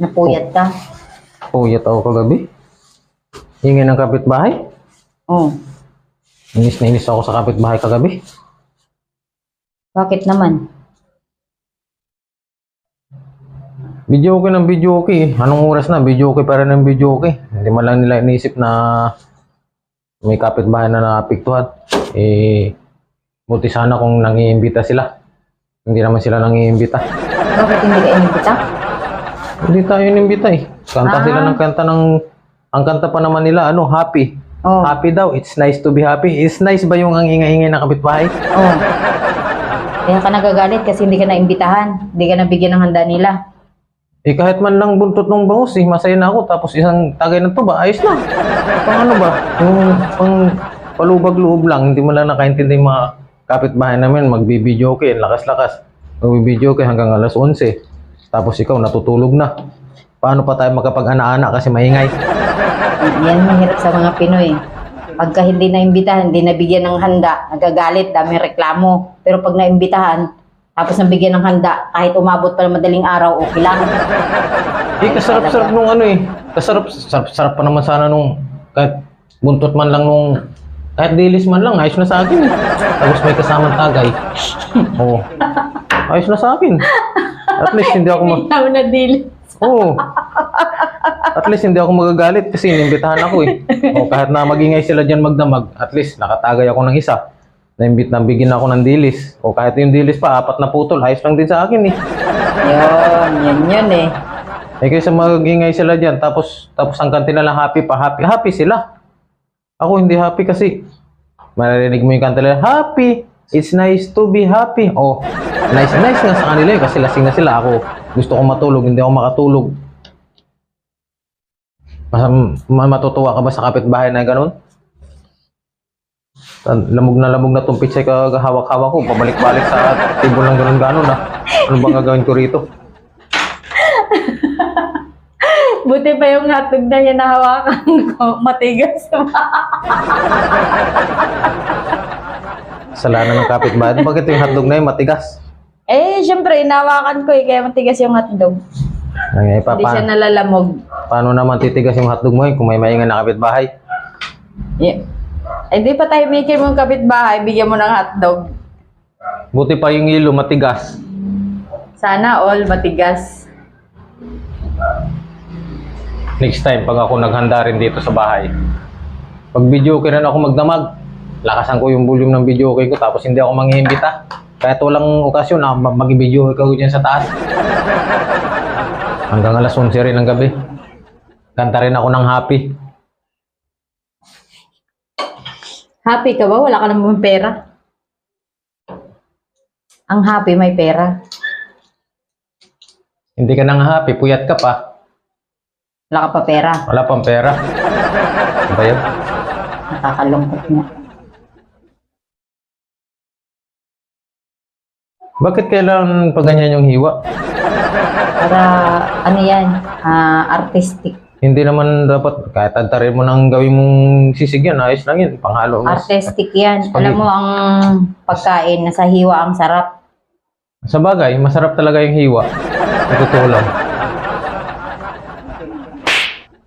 Napuyat ka? Puyat ako kagabi. Hingi ng kapitbahay. Oo. Inis na inis ako sa kapitbahay kagabi. Bakit naman? Video okay ng video okay. Anong oras na? Video okay pa rin ng video okay. Hindi man lang nila iniisip na may kapitbahay na naapektuhan. Eh, buti sana kung nangiimbita sila. Hindi naman sila nangiimbita. Bakit hindi ka inimbita? Hindi tayo inimbita eh. Kanta Ah. sila ng kanta ng... Ang kanta pa naman nila, ano, happy. Oo. Happy daw. It's nice to be happy. It's nice ba yung ang ingay-ingay ng kapitbahay? Oo. Kaya ka nagagalit kasi hindi ka naimbitahan. Hindi ka nabigyan ng handa nila. Eh kahit man lang buntot ng bangus eh, masaya na ako. Tapos isang tagay ng tuba, ayos na. Pang ano ba? Yung pang palubag-loob lang, hindi mo lang nakaintindi yung mga kapitbahay namin, magbibideo okay, lakas-lakas. Magbibideo okay hanggang alas 11. Tapos ikaw natutulog na. Paano pa tayo makapag-ana-ana kasi maingay? Yan mahirap sa mga Pinoy. Pagka hindi naimbitahan, hindi nabigyan ng handa, nagagalit, dami reklamo. Pero pag naimbitahan, tapos nabigyan ng handa, kahit umabot pa ng madaling araw, okay lang. Eh, kasarap-sarap nung ano eh. Kasarap, sarap, sarap pa naman sana nung kahit buntot man lang nung kahit dilis man lang, ayos na sa akin eh. Tapos may kasamang tagay. Oo. Ayos na sa akin. At least hindi ako mag... Ikaw na dili. Oo. At least hindi ako magagalit kasi inimbitahan ako eh. O kahit na magingay sila dyan magdamag, at least nakatagay ako ng isa. Naimbit na bigyan ako ng dilis. O kahit yung dilis pa, apat na putol, ayos lang din sa akin eh. Yun, yun yun eh. Eh kaysa magingay sila dyan, tapos tapos ang kante na lang happy pa, happy, happy sila. Ako hindi happy kasi maririnig mo yung kanta nila, happy, it's nice to be happy. Oh, nice, nice nga sa kanila eh, kasi lasing na sila. Ako, gusto ko matulog, hindi ako makatulog. Mas, ma- matutuwa ka ba sa kapitbahay na ganun? Lamog na lamog na tong pitsay kagahawak-hawak ko, pabalik-balik sa table ng ganun ganon na. Ano bang gagawin ko rito? Buti pa yung hotdog na yan nahawakan ko. Matigas. Kasalanan ng kapitbahay. Bakit yung hotdog na yun matigas? eh, syempre, inawakan ko eh, kaya matigas yung hotdog. Ay, pa, Hindi siya pa, nalalamog. paano naman titigas yung hotdog mo eh, kung may maingay na kapitbahay? Yeah. Eh, di pa tayo maker mong kapitbahay, bigyan mo ng hotdog. Buti pa yung ilo matigas. Sana all matigas. Next time, pag ako naghanda rin dito sa bahay, pag video okay na ako magdamag, lakasan ko yung volume ng video okay ko tapos hindi ako mangiimbita. Kahit walang okasyon na mag-video okay ko dyan sa taas. Hanggang alas 11 rin ng gabi. Kanta rin ako ng happy. Happy ka ba? Wala ka naman pera. Ang happy may pera. Hindi ka nang happy, puyat ka pa. Wala ka pa pera. Wala pang pera. Ano ba yun? Nakakalungkot na. Bakit kailangan pa ganyan yung hiwa? Para, ano yan, ah, artistic. Hindi naman dapat, kahit antarin mo nang gawin mong sisig yan, ayos lang yun, panghalo. mo. Artistic yan. Alam mo, ang pagkain, nasa hiwa ang sarap. Sa bagay, masarap talaga yung hiwa. Sa totoo lang.